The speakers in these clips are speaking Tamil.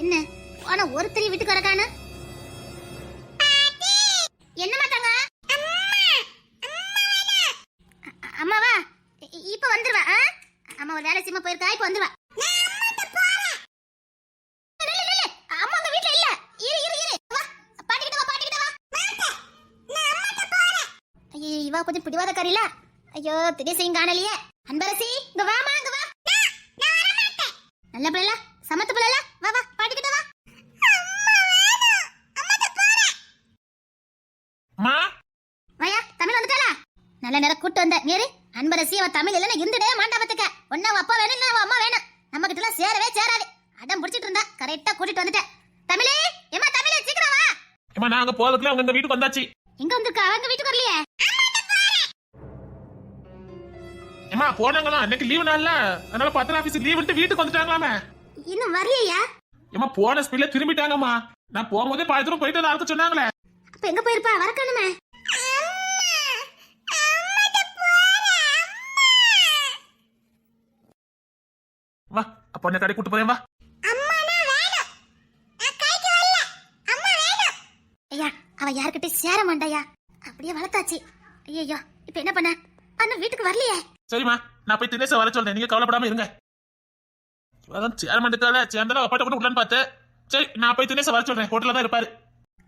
என்ன? ஆனா ஒருத்தரையும் வீட்டுக்கு வரக்கான என்னமா தாங்க? அம்மாவா? இப்ப வந்துருவா? அம்மா ஒரு வேலை சிம்மா போயிருக்கா இப்ப வந்துருவா. இவா கொஞ்சம் பிடிவாத கறியில ஐயோ திடீர் காணலையே. அன்பரசி இங்க வாமா இங்க வா. நல்ல பிள்ளைல சமத்து பிள்ளைல. வா வா அம்மா வாயா தமிழ் வந்துட்டாளா நல்ல நேரம் கூட்டு வந்த நேரு அன்பரசி அவ தமிழ் இல்லைன்னா இருந்துடே மாண்டாபத்துக்க ஒன்னு அவ அப்பா வேணும் இல்ல அவ அம்மா வேணும். நம்ம கிட்ட எல்லாம் சேரவே சேராது. அடம் புடிச்சிட்டு இருந்தா கரெக்டா கூட்டிட்டு வந்துட்டேன். தமிழே ஏமா தமிழே சீக்கிரம் வா. அம்மா நாங்க போறதுக்குள்ள அவங்க வீட்டுக்கு வந்தாச்சு. எங்க வந்திருக்கா? அவங்க வீட்டுக்கு வரலையே? அம்மா போனாங்களா இன்னைக்கு லீவு நாள்ல. அதனால பத்திர ஆபீஸ் லீவுன்ட்டு வீட்டுக்கு வந்துட்டாங்களாமே. இன்னும் வரலையா? ஏமா போன ஸ்பீட்ல திரும்பிட்டாங்கம்மா. நான் போகும்போதே பாதி தூரம் போயிட்டு ஆளுக்கு சொன்னாங்களே. அப்ப எங்க போயிருப்பா? வரக்கணுமே வா அப்ப உன்னை கடை கூட்டு போறேன் வா. ஐயா அவ யார்கிட்ட சேர மாட்டாயா? அப்படியே வளர்த்தாச்சு. ஐயோ இப்ப என்ன பண்ண? அண்ணன் வீட்டுக்கு வரலையே. சரிம்மா நான் போய் தினேச வர சொல்றேன். நீங்க கவலைப்படாம இருங்க. அதான் சேர்மன் இருக்கால சேர்ந்தாலும் அப்பாட்ட கூட விடலான்னு பார்த்தேன். சரி நான் போய் தினேச வர சொல்றேன். ஹோட்டல்ல தான் இருப்பாரு.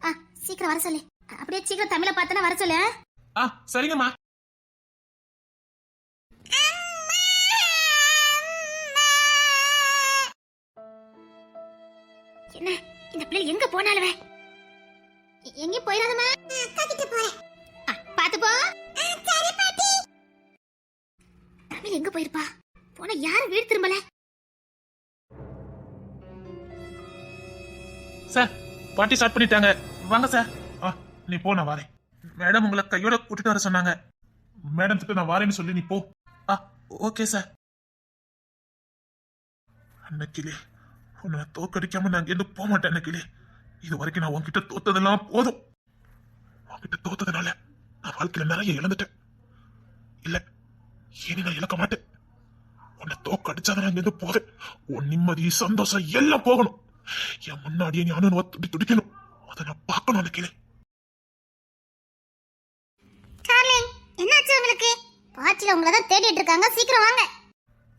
ஆ சீக்கிரம் வர சொல்லு. அப்படியே சீக்கிரம் தமிழை பார்த்தனா வர சொல்லு ஆ? சரிங்கம்மா. என்ன? இந்த பிள்ளை எங்க போனாலுவே எ- எங்கேயும் போயிடாதமா அக்கா கிட்ட போறேன். பாத்து போ சரி பாட்டி. தமிழ் எங்க போயிருப்பா? போன யாரும் வீடு திரும்பல? சார் பாட்டி ஸ்டார்ட் பண்ணிட்டாங்க. வாங்க சார். நீ போ நான் வரேன். மேடம் உங்களை கையோட கூட்டிட்டு வர சொன்னாங்க. மேடம் கிட்ட நான் வரேன்னு சொல்லி நீ போ. ஆ ஓகே சார். அன்னைக்கிலே. உன்னை தோக்கடிக்காம நான் இருந்து போக மாட்டேன் அன்னைக்கிலே. இது வரைக்கும் நான் உன்கிட்ட தோத்ததெல்லாம் போதும். உன்கிட்ட தோத்ததுனால நான் வாழ்க்கையில நிறைய இழந்துட்டேன். இல்ல இனி நான் இழக்க மாட்டேன். உன்னை தோக்கடிச்சாதான் நான் இருந்து போவேன். உன் நிம்மதி சந்தோஷம் எல்லாம் போகணும். என் முன்னாடியே நீ அணுவ துடி துடிக்கணும். அதை நான் பார்க்கணும் டார்லிங் என்னாச்சு உங்களுக்கு? பாட்டில உங்களை தான் தேடிட்டு இருக்காங்க. சீக்கிரம் வாங்க.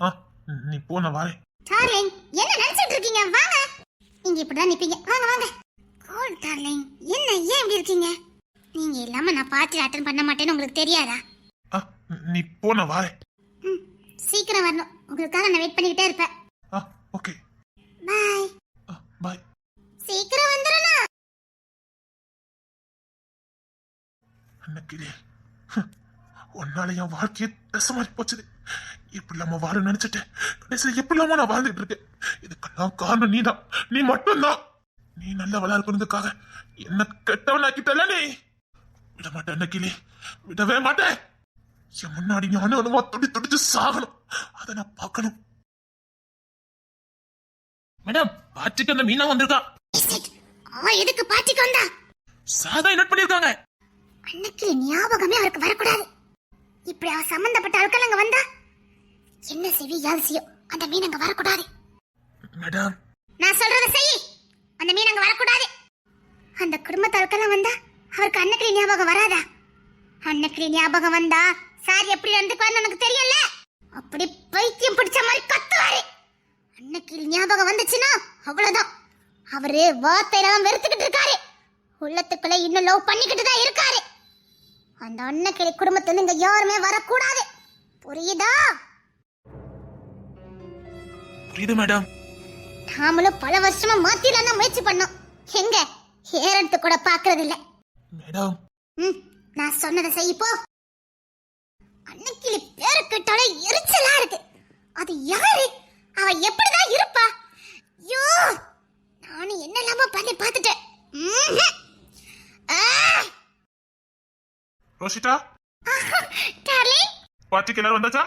ஆ நீ போ நான் வரேன். டார்லிங் என்ன நினைச்சிட்டு இருக்கீங்க? வாங்க. நீங்க இப்படிதான் நிப்பீங்க. வாங்க வாங்க. கோல் டார்லிங் என்ன ஏன் இப்படி இருக்கீங்க? நீங்க இல்லாம நான் பார்ட்டி அட்டன் பண்ண மாட்டேன்னு உங்களுக்கு தெரியாதா? நீ போ நான் வரேன். சீக்கிரம் வரணும். உங்களுக்காக நான் வெயிட் பண்ணிக்கிட்டே இருப்பேன். ஓகே. பாய் பாய் சீக்கிரம் வந்துடணும். அன்னைக்கிலே உன்னால என் வாழ்க்கையே தசை மாதிரி போச்சுது எப்படி இல்லாம வாழ நினைச்சிட்டேன். கடைசியில் எப்படி இல்லாம நான் வாழ்ந்துட்டு இருக்கேன். இதுக்கெல்லாம் காரணம் நீதான். நீ மட்டும்தான். நீ நல்லவளா இருக்கணுக்காக என்ன கெட்டவன் ஆக்கிட்டல நீ. விட மாட்டேன் அன்னைக்கிலே. விடவே மாட்டேன். என் முன்னாடி நீ அணு அணுவா துடி துடிச்சு சாகணும். அதை நான் பார்க்கணும். மேடம் பாட்டுக்கு அந்த மீனா வந்திருக்கா. எதுக்கு பாட்டிக்கு வந்தா? சாதா என்ன பண்ணிருக்காங்க அன்னைக்கு ஞாபகமே அவருக்கு வரக்கூடாது. இப்படி அவ சம்பந்தப்பட்ட ஆட்கள் அங்க வந்தா என்ன செய்வி யாது செய்யும்? அந்த மீன் அங்க வரக்கூடாது. மேடம். நான் சொல்றத செய். அந்த மீன் அங்க வரக்கூடாது. அந்த குடும்பத்தாட்கள்லாம் வந்தா அவருக்கு அன்னக்கிளி ஞாபகம் வராதா? அன்னக்கிளி ஞாபகம் வந்தா சார் எப்படி நடந்துக்குவான்னு எனக்கு தெரியல அப்படி பைத்தியம் பிடிச்ச மாதிரி கத்துவாரு. அன்னக்கிளி ஞாபகம் வந்துச்சுன்னா அவ்வளவுதான். அவரு வார்த்தையெல்லாம் வெறுத்துக்கிட்டு இருக்காரு. உள்ளத்துக்குள்ள இன்னும் லவ் பண்ணிக்கிட்டு தான் இருக்காரு. அந்த அன்னக்கிளி குடும்பத்துல இங்க யாருமே வரக்கூடாது. புரியுதா? புரியுது மேடம். நாமளும் பல வருஷமா மாத்திலாம் தான் முயற்சி பண்ணோம். எங்க? ஏறத்து கூட பாக்குறது இல்ல மேடம். ம், நான் சொன்னதை செய் போ. அன்னைக்கிளி பேரு கேட்டாலே எரிச்சலா இருக்கு. அது யாரு? அவ எப்படிதான் இருப்பா? ஐயோ நானும் என்னெல்லாமோ பண்ணி பார்த்துட்டேன். ம்ஹும். ஆ! ரோஷிதா? டார்லிங்? பாட்டிக்கு எல்லாரும் வந்தாச்சா?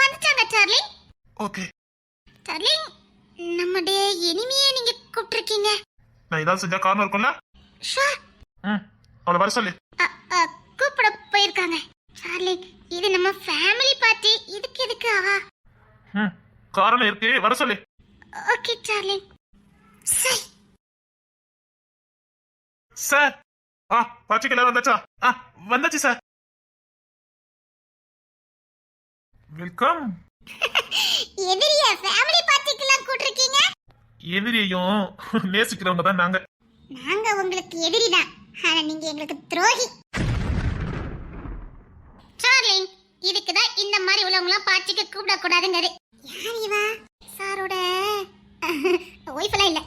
வந்துட்டாங்க டார்லிங். ஓகே. டார்லிங் நம்முடைய இனிமையை நீங்க கூப்பிட்டுருக்கீங்க. நான் ஏதாவது செஞ்சா காரணம் இருக்கும்ல? ஷூர் ம் அவளை வர சொல்லு. கூப்பிட போயிருக்காங்க. சார்லி இது நம்ம ஃபேமிலி பார்ட்டி இதுக்கு எதுக்கு அவா? ம் காரணம் இருக்கு வர சொல்லு. ஓகே சார்லி சரி சார் ஆ பச்சைக்கெல்லாம் வந்தாச்சா? ஆ வந்தாச்சு சார். வெல்கம். எதிரிய ஃபேமிலி பார்ட்டிக்கெல்லாம் கூட்டிருக்கீங்க? எதிரியையும் நேசிக்கிறவங்க தான் நாங்க. நாங்க உங்களுக்கு எதிரிதான் ஆனா நீங்க எங்களுக்கு துரோகி. டார்லிங் இதுக்கு தான் இந்த மாதிரி உள்ளவங்களாம் பார்ட்டிக்கு கூப்பிட கூடாதுங்கிறது யார் இவா? சாரோட. ஒய்ஃப்லாம் இல்ல.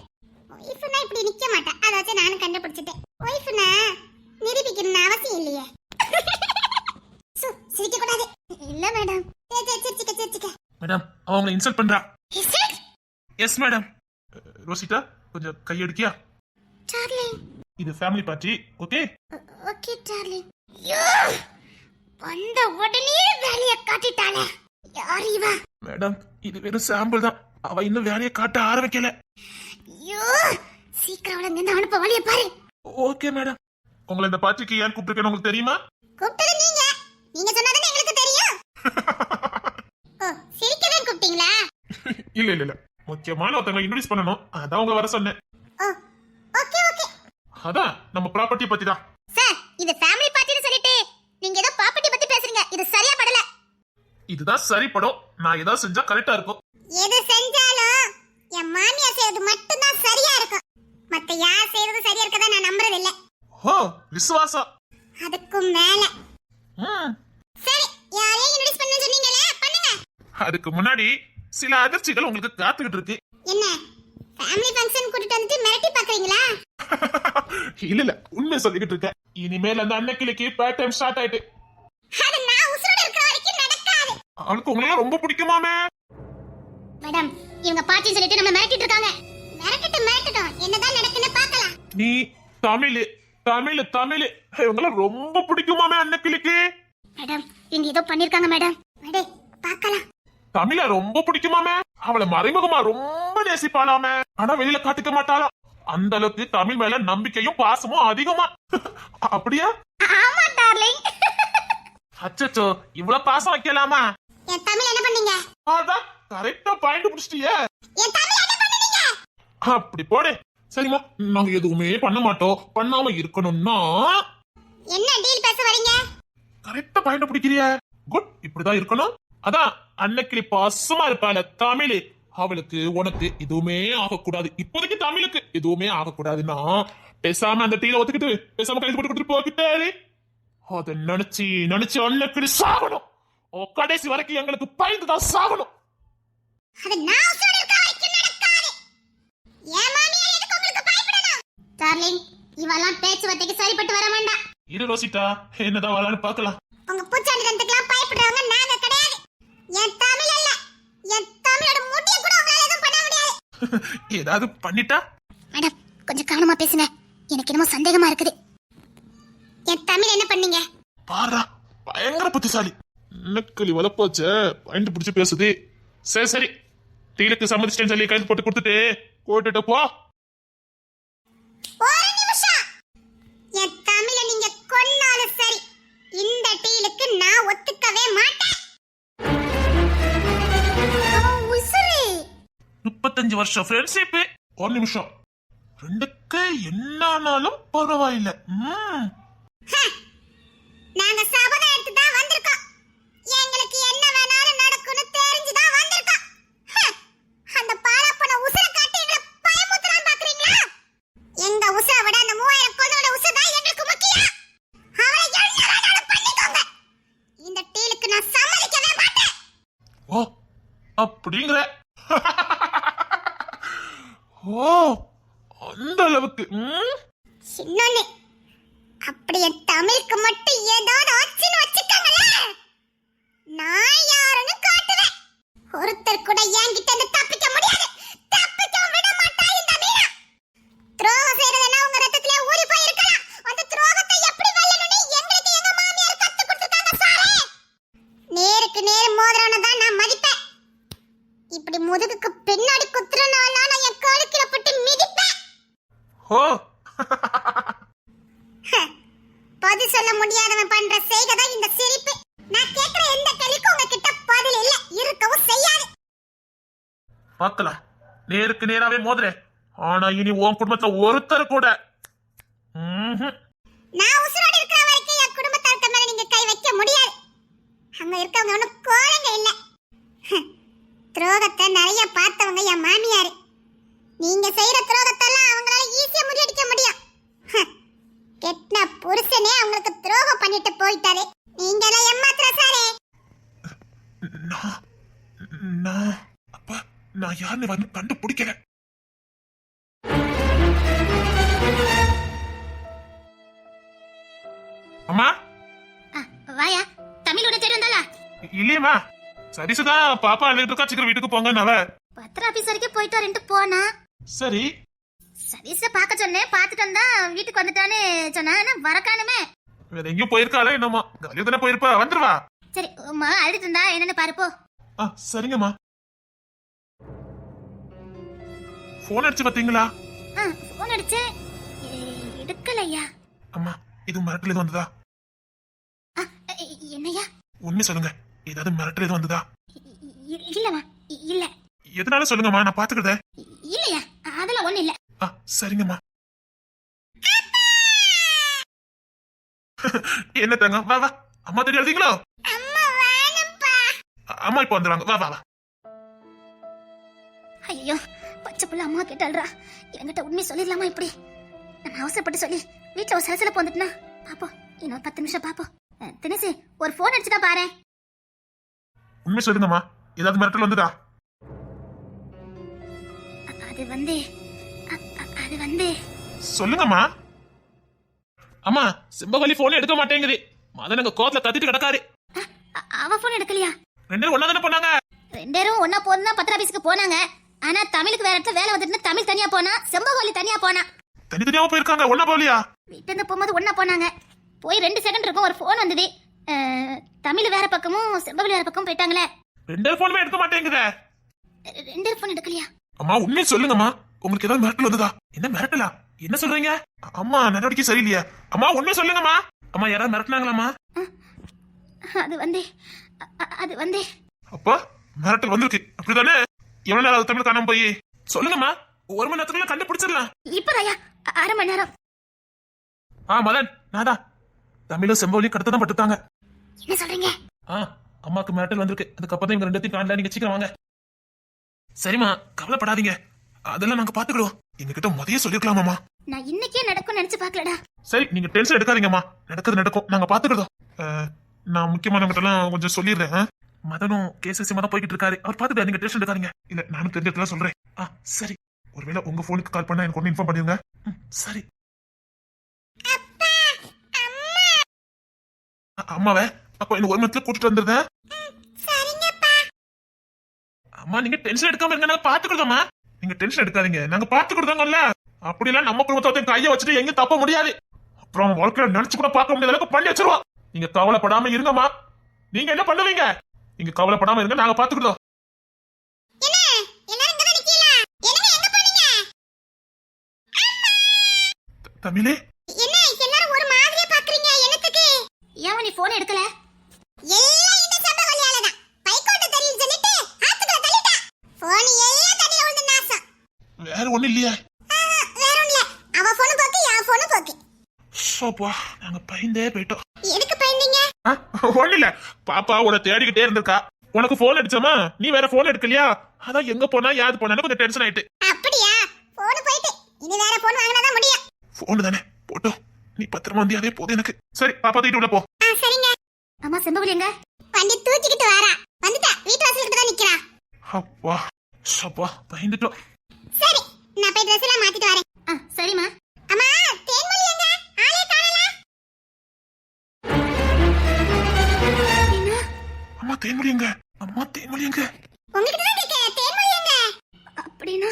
ஒய்ஃப்னா இப்படி நிக்க மாட்டா. அதை வச்சு நானும் கண்டுபிடிச்சிட்டேன். ஒய்ஃப்னா நிரூபிக்கணும்னு அவசியம் இல்லையே. சு, சிரிக்க கூடாது. இல்ல மேடம். சரி சரி சிரிச்சுக்க சிரிச்சுக்க. மேடம் அவங்க இன்சல்ட் பண்றா? Yes madam. ரோசிட்டா கொஞ்சம் கையெடுக்கியா? டார்லிங். இது family party okay okay darling. வந்த உடனே வேலைய காட்டிட்டாளே. யார் இவா? மேடம் இது வெறும் சாம்பிள் தான். அவ இன்னும் வேலையை காட்ட ஆரம்பிக்கல. ஐயோ சீக்கிரம் அவளை இங்க அனுப்ப வழிய பாரு. Okay madam. உங்களை இந்த பார்ட்டிக்கு ஏன் கூப்பிட்டுருக்கேன்னு உங்களுக்கு தெரியுமா? கூப்பிட்டது நீங்க. நீங்க சொன்னதானே எங்களுக்கு தெரியும். ஓ சிரிக்கவே கூப்பிட்டீங்களா? இல்ல இல்ல இல்ல. முக்கியமான ஒருத்தவங்களை இன்ட்ரடியூஸ் பண்ணணும். அதான் உங்களை வர சொன்னேன். Oh okay okay. அதான் நம்ம ப்ராப்பர்ட்டி பத்தி தான். சார் இது ஃபேமிலி பார்ட்டின்னு சொல்லிட்டு நீங்க ஏதோ ப்ராப்பர்ட்டி பத்தி பேசுறீங்க. இது சரியா படல. இதுதான் சரிப்படும் நான் ஏதாவது செஞ்சா கரெக்டா இருக்கும். எது செஞ்சாலும் என் மாமியார் செய்யறது மட்டும்தான் சரியா இருக்கும். மத்த யார் செய்யறது சரியா இருக்கதா நான் நம்புறது இல்ல ஓ விசுவாசம். அதுக்கும் மேல. சரி யாரையும் இன்ட்ரடியூஸ் பண்ண சொன்னீங்களே பண்ணுங்க. அதுக்கு முன்னாடி சில அதிர்ச்சிகள் உங்களுக்கு காத்துக்கிட்டு இருக்கு. என்ன? ஃபேமிலி ஃபங்க்ஷன் கூட்டிட்டு வந்துட்டு மிரட்டி பாக்குறீங்களா இல்ல இல்ல உண்மை சொல்லிக்கிட்டு இருக்கேன். இனிமேல் அந்த அன்னைக்கிளிக்கு பேட் டைம் ஸ்டார்ட் ஆயிட்டு. அது நான் உசுரோட இருக்கிற வரைக்கும் நடக்காது. அவனுக்கு உங்களையும் ரொம்ப பிடிக்குமாமே? மேடம் இவங்க பார்ட்டி சொல்லிட்டு நம்ம மிரட்டிட்டு இருக்காங்க. மிரட்டட்டும் மிரட்டட்டும். என்னதான் நடக்குன்னு பார்க்கலாம். நீ தமிழ் தமிழ் தமிழ். இவங்களாம் ரொம்ப பிடிக்குமாமே அன்னைக்கிளிக்கு. மேடம் இவங்க ஏதோ பண்ணிருக்காங்க மேடம். மேடே பார்க்கலாம். தமிழ ரொம்ப பிடிக்குமாமே? அவளை மறைமுகமா ரொம்ப நேசிப்பாளாமே. ஆனா வெளியில காட்டிக்க மாட்டாளாம் அந்த அளவுக்கு தமிழ் மேல நம்பிக்கையும் பாசமும் அதிகமா. அப்படியா? ஆமா டார்லிங் அச்சச்சோ இவ்வளவு பாசம் வைக்கலாமா? என் தமிழ் என்ன பண்ணீங்க? அதான் கரெக்டா பாயிண்ட் பிடிச்சிட்டியே. அப்படி போடு. சரிம்மா நாங்க எதுவுமே பண்ண மாட்டோம். பண்ணாம இருக்கணும்னா என்ன டீல் பேச வரீங்க? கரெக்டா பாயிண்ட் பிடிக்கிறிய. குட் இப்படிதான் இருக்கணும். அதான் அன்னைக்கிளி பாசமா இருப்பாள தமிழ். அவளுக்கு உனக்கு எதுவுமே ஆகக்கூடாது. இப்போதைக்கு தமிழுக்கு எதுவுமே ஆகக்கூடாதுன்னா பேசாம அந்த டீல ஒத்துக்கிட்டு பேசாம கைது போட்டு கொடுத்துட்டு போகிட்டாரு அதை நினைச்சு நினைச்சு அன்னைக்கிளி சாகணும். கடைசி வரைக்கும் எங்களுக்கு பயந்து தான் சாகணும். அது நான் உசுரோட இருக்கிற வரைக்கும் நடக்காது. என் மாமியார் எதுக்கு உங்களுக்கு பயப்படணும்? டார்லிங் இவெல்லாம் பேச்சுவார்த்தைக்கு சரிப்பட்டு வர வேண்டாம். இரு ரோசிட்டா என்னதான் வரலான்னு பார்க்கலாம். உங்க பூச்சாண்டி தனத்துக்கெல்லாம் பயப்படுறவங்க நாங்க கிடையாது. என் தமிழ் அல்ல. என் தமிழோட முட்டிய கூட உங்களால எதுவும் பண்ண முடியாது. ஏதாவது பண்ணிட்டா? மேடம் கொஞ்சம் கவனமா பேசுங்க. எனக்கு என்னமோ சந்தேகமா இருக்குது. என் தமிழ் என்ன பண்ணீங்க? பாரா பயங்கர புத்திசாலி. நக்கலி வளப்போச்ச பாயிண்ட் பிடிச்சு பேசுது. சரி சரி. டீலுக்கு சம்மதிச்சிட்டேன்னு சொல்லி கைது போட்டு கொடுத்துட்டு போட்டுட்டு போ. ஒரு நிமிஷம். என் தமிழ நீங்க கொன்னாலும் சரி இந்த டீலுக்கு நான் ஒத்துக்கவே மாட்டேன். அவன் உசுரு முப்பத்தஞ்சு வருஷம் ஃப்ரெண்ட்ஷிப் ஒரு நிமிஷம். ரெண்டுக்கு என்னானாலும் பரவாயில்ல. ம். நாங்க சபதம் எடுத்து தான் வந்திருக்கோம். எங்களுக்கு என்ன வேணாலும் நடக்கும்னு தெரிஞ்சு தான் வந்திருக்கோம் ஹ், அந்த பாலாப்பன உசுர காட்டி எங்களை பயமுத்துறான்னு பாக்குறீங்களா எங்க உசுர விட அந்த மூவாயிரம் கொண்டோட உசுர தான் எங்களுக்கு முக்கியம் அவளை என்ன வேணாலும் பண்ணிக்கோங்க இந்த டீலுக்கு நான் சம்மதிக்கவே மாட்டேன் ஓ அப்படிங்கிற ஓ இருக்கு சின்ன ம் சின்னொன்னு அப்படியே தமிழுக்கு மட்டும் ஏதாவது ஆச்சுன்னு வச்சுக்கோங்களேன் நான் யாருன்னு காட்டுவேன் ஒருத்தர் கூட என்கிட்ட இருந்து தப்பிக்க முடியாது தப்பிக்க விட மாட்டா இந்த மீனா துரோகம் செய்யறதுனா உங்க ரத்தத்திலே ஊறி போய் இருக்கலாம் அந்த துரோகத்தை எப்படி வெல்லணும்னு எங்களுக்கு எங்க மாமியார் கத்து கொடுத்துருக்காங்க சாரே நேருக்கு நேர் மோதிரவனை தான் நான் மதிப்பேன் இப்படி முதுகுக்கு பின்னாடி குத்துறனால நான் என் கழுக்கில போட்டு மிதிப்பேன் ஓ பதில் சொல்ல முடியாதவன் பண்ற செய்கை தான் இந்த சிரிப்பு நான் கேக்குற எந்த கேள்விக்கும் உங்ககிட்ட பதில் பார்க்கலாம் நேருக்கு நேராவே மோதுறேன் ஆனா இனி உன் குடும்பத்துல ஒருத்தர் கூட. நான் உசுரோட இருக்கிற வரைக்கும் என் குடும்பத்தார்க்க மேல நீங்க கை வைக்க முடியாது. அங்க இருக்கவங்க ஒண்ணும் கோழங்க இல்ல. துரோகத்தை நிறைய பார்த்தவங்க என் மாமியாரு. நீங்க செய்யற துரோகத்தெல்லாம் அவங்களால ஈஸியா முறியடிக்க முடியும். ஹம். கெட்டின புருஷனே அவங்களுக்கு துரோகம் பண்ணிட்டு போயிட்டாரு. நீங்க எல்லாம் ஏமாத்துற சாரே. நான் நான் அப்பா நான் யாருன்னு வந்து கண்டுபிடிக்கல. அம்மா? வாயா. தமிழ் உன்னை தேடி வந்தாளா? இல்லையம்மா. சரிசுதான் பாப்பா அழுகிட்டு இருக்கா. சீக்கிரம் வீட்டுக்கு போங்க நவ பத்திர ஆபீஸ் வரைக்கும் போயிட்டு வரேன்ட்டு போனா? சரி. சதீஷ பார்க்க சொன்னேன். பார்த்துட்டு வந்தா வீட்டுக்கு வந்துட்டான்னு சொன்னா ஆனா வரக்கானுமே? வேற எங்கேயும் போயிருக்காளே என்னம்மா காலையில தானே போயிருப்பா. வந்துருவா. சரி உமா அழுதுட்டு இருந்தா என்னன்னு பாருப்போ ஆ சரிங்கம்மா. போன் அடிச்சு பாத்தீங்களா? போன் அடிச்சேன் எ- எடுக்கலையா? அம்மா இது மிரட்டல் எதுவும் வந்ததா? ஆ, எ- என்னய்யா உண்மை சொல்லுங்க. ஏதாவது மிரட்டல் எதுவும் வந்ததா? இ- இ- இல்லம்மா இ- இல்ல. எதனால சொல்லுங்கம்மா? நான் பாத்துக்கிறதே. இ- இல்லையா? அதெல்லாம் ஒண்ணு இல்ல. சரிங்கம்மா. என்ன தாங்க வா வா. அம்மா தெரிய எழுதிங்களோ அம்மா வேணும்பா அம்மா இப்போ வந்துடுவாங்க வா வா வா. ஐயோ பச்சை புள்ள அம்மா கேட்டாள்ரா என்கிட்ட உண்மை சொல்லிடலாமா இப்படி? நான் அவசரப்பட்டு சொல்லி வீட்டுல ஒரு சலசலப்பு வந்துட்டுனா? பாப்போம். இன்னொரு பத்து நிமிஷம் பாப்போம். தினேஷ் ஒரு போன் அடிச்சுட்டா பாரு உண்மை சொல்லுங்கம்மா. ஏதாவது மிரட்டல் வந்ததா? அது வந்து. அது வந்து. சொல்லுங்கம்மா. அம்மா செம்பகலி போன் எடுக்க மாட்டேங்குது. மதன் அங்க கோத்துல கத்திட்டு கிடக்காரு. அவ போன் எடுக்கலையா? ரெண்டு பேரும் ஒன்னா தானே பண்ணாங்க ரெண்டு பேரும் ஒன்னா போனா பத்திர ஆபீஸ்க்கு போனாங்க. ஆனா தமிழுக்கு வேற இடத்துல வேலை வந்துட்டு தமிழ் தனியா போனா செம்பகோலி தனியா போனா. தனித்தனியாவும் போயிருக்காங்க ஒன்னா போலியா வீட்டுல இருந்து போகும்போது ஒன்னா போனாங்க. போய் ரெண்டு செகண்ட் இருக்கும் ஒரு போன் வந்தது. அஹ், தமிழ் வேற பக்கமும் செம்பகோலி வேற பக்கம் போயிட்டாங்களே. ரெண்டு போனுமே எடுக்க மாட்டேங்குதே. ரெ- ரெண்டு பேரும் போன் எடுக்கலையா? அம்மா உண்மையை சொல்லுங்கம்மா. உங்களுக்கு ஏதாவது மிரட்டல் வந்ததா? என்ன மிரட்டலா? என்ன சொல்றீங்க? அ- அம்மா நடவடிக்கை சரியில்லையா. அம்மா உண்மையை சொல்லுங்கம்மா. அம்மா யாராவது மிரட்டினாங்களாம்மா? அது வந்து. அ- அ- அது வந்து. அப்பா மிரட்டல் வந்திருக்கு. அப்படிதானே எவ்வளவு நேரம் தமிழ் காணாம போய்? சொல்லுங்கம்மா ஒரு மணி நேரத்துக்குள்ள கண்டுபிடிச்சிடலாம். இப்பதாயா அரை மணி நேரம். ஆ மதன் நாதா தமிழும் செம்பவலியும் கடத்த தான் பட்டுத்தாங்க. என்ன சொல்றீங்க? ஆ அம்மாக்கு மிரட்டல் வந்திருக்கு. அதுக்கப்புறம் தான் இவங்க ரெண்டுத்தையும் காணல நீங்க சீக்கிரம் வாங்க. சரிம்மா கவலைப்படாதீங்க. அதெல்லாம் நாங்க பாத்துக்கிடுவோம் எங்ககிட்ட முதைய சொல்லிருக்கலாமாமா நான் இன்னைக்கே நடக்கும் நினைச்சு பாக்கலடா சரி நீங்க டென்ஷன் எடுக்காதீங்கம்மா. நடக்கிறது நடக்கும். நாங்க பாத்துக்கிட்டோம் அஹ், நான் முக்கியமானவங்கிட்ட எல்லாம் கொஞ்சம் சொல்லிடுறேன்? மதனும் கேஸ் விஷயமா தான் போய்கிட்டு இருக்காரு அவர் பாத்துட்டு நீங்க டென்ஷன் எடுக்காதீங்க. இல்ல நானும் தெரிஞ்சதுல சொல்றேன். ஆ சரி. ஒருவேளை உங்க போனுக்கு கால் பண்ணா எனக்கு ஒன்னு இன்ஃபார்ம் பண்ணிருங்க சரி. அம்மாவே? அப்ப இன்னும் ஒரு மணத்துல கூட்டிட்டு வந்துருந்தேன் அம்மா நீங்க டென்ஷன் எடுக்காம இருங்க. நாங்க பாத்துக்கிட்டோமா நீங்க டென்ஷன் எடுக்காதீங்க. நாங்க பாத்துக்கிட்டோங்கல்ல அப்படிலாம் நம்ம குடும்பத்தை கைய வச்சுட்டு எங்க தப்ப முடியாது. அப்புறம் வாழ்க்கையில நினைச்சு கூட பார்க்க முடியாத அளவுக்கு பண்ணி வச்சிருவான். நீங்க கவலைப்படாம இருங்கம்மா. நீங்க என்ன பண்ணுவீங்க? நீங்க கவலைப்படாம இருங்க நாங்க பாத்துக்கிட்டோம் தமிழே. என்ன எல்லாரும் ஒரு மாதிரியா பாக்குறீங்க என்னத்துக்கு? ஏன் நீ போன் எடுக்கல? எல்லாம் இந்த சம்பவலியால தான் பைக்கோட்ட தெரியும் சொல்லிட்டு ஆத்துக்குள்ள தள்ளிட்டா. போன் எல்லாம் தண்ணில விழுந்து நாசம். வேற ஒண்ணு இல்லையா. வேற ஒண்ணுல அவ போன் போக்கு என் போன் போக்கு. சோப்பா நாங்க பயந்தே போயிட்டோம். எதுக்கு பயந்தீங்க? ஒண்ணு இல்ல. பாப்பா உன தேடிக்கிட்டே இருந்திருக்கா. உனக்கு போன் அடிச்சோமா? நீ வேற போன் எடுக்கலையா? அதான் எங்க போனா யாது போனான்னு கொஞ்சம் டென்ஷன் ஆயிட்டு. அப்படியா? போன் போயிட்டு. இனி வேற போன் முடியும். போன் தானே? போட்டோம் நீ பத்திரமா வந்து அதே போதும் எனக்கு. சரி பாப்பா தூக்கிட்டு உள்ள போ. ஆ சரிங்க. அம்மா செம்பகுலி எங்க? வண்டி தூக்கிக்கிட்டு வரா. வந்துட்டா. வீட்டு வாசலுக்கு தான் நிக்கிறா. அப்பா சப்பா பயந்துட்டோம். சரி நான் போய் ட்ரெஸ் எல்லாம் தேன்மொழி எங்க அம்மா தேன்மொழி எங்க உங்ககிட்ட தான் கேக்க தேன்மொழி எங்க அப்படினா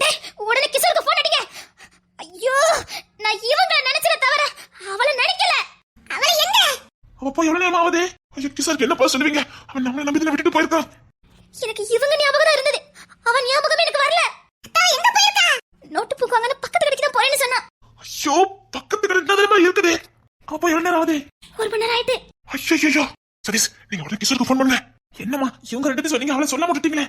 டேய் உடனே கிஷோருக்கு ஃபோன் அடிங்க. ஐயோ நான் இவங்கள நினைச்சத தவிர அவள நினைக்கல. அவள எங்க அவ போய் எவ்வளவு நேரம் ஆகுது? ஐயோ கிசாருக்கு என்னப்பா சொல்லுவீங்க? அவன் நம்மளை நம்பி தானே விட்டுட்டு போயிருக்கான் எனக்கு இவங்க ஞாபகம் தான் இருந்தது அவன் ஞாபகம் எனக்கு வரல அவ எங்க போயிருக்கா நோட்டு புக் வாங்கன பக்கத்து கடைக்கு தான் போறேன்னு சொன்னா ஐயோ பக்கத்து கடை என்ன இருக்குது அவ போய் எவ்வளவு நேரம் ஆகுது ஒரு மணி நேரம் ஆயிட்டு ஐயோ ஐயோ சதீஷ் நீங்க உடனே கிஷோருக்கு ஃபோன் பண்ணுங்க என்னம்மா இவங்க ரெண்டு பேரும் சொன்னீங்க அவளை சொல்ல மாட்டீங்களே